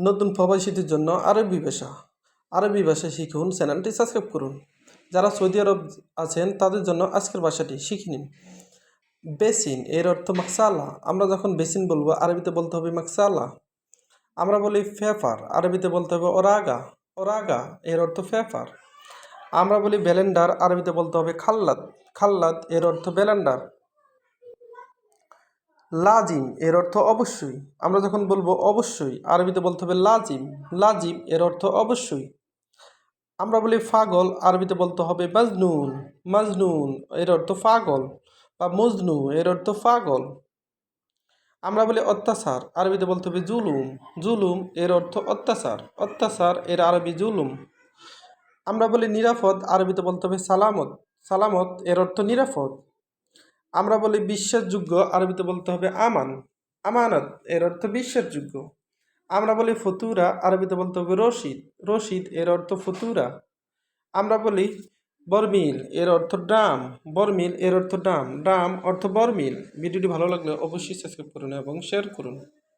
নতুন প্রবাসীদের জন্য আরবি ভাষা আরবি ভাষা শিখুন, চ্যানেলটি সাবস্ক্রাইব করুন। যারা সৌদি আরব আছেন, তাদের জন্য আজকের ভাষাটি শিখে নিন। বেসিন, এর অর্থ মাকসালা। আমরা যখন বেসিন বলব, আরবিতে বলতে হবে মাকসালা। আমরা বলি ফেফার, আরবিতে বলতে হবে ওরাগা। ওরাগা, এর অর্থ ফেফার। আমরা বলি ব্যালেন্ডার, আরবিতে বলতে হবে খাল্লাদ। খাল্লাদ, এর অর্থ ব্যালেন্ডার। লাজিম এর অর্থ অবশ্যই। আমরা যখন বলব অবশ্যই, আরবিতে বলতে হবে লাজিম। লাজিম এর অর্থ অবশ্যই। আমরা বলি ফাগল, আরবিতে বলতে হবে মাজনুন। মাজনুন এর অর্থ পাগল বা মজনু এর অর্থ পাগল আমরা বলি অত্যাচার, আরবিতে বলতে হবে জুলুম। জুলুম এর অর্থ অত্যাচার। অত্যাচার এর আরবি জুলুম। আমরা বলি নিরাপদ, আরবিতে বলতে হবে সালামত। সালামত এর অর্থ নিরাপদ। আমরা বলি বিশ্বাসযোগ্য, আরবিতে বলতে হবে আমান। আমানত, এর অর্থ বিশ্বাসযোগ্য। আমরা বলি ফতুরা, আরবিতে বলতে হবে রশিদ। রশিদ, এর অর্থ ফতুরা। আমরা বলি বর্মিল, এর অর্থ ড্রাম বর্মিল, এর অর্থ ড্রাম ড্রাম অর্থ বর্মিল। ভিডিওটি ভালো লাগলে অবশ্যই সাবস্ক্রাইব করুন এবং শেয়ার করুন।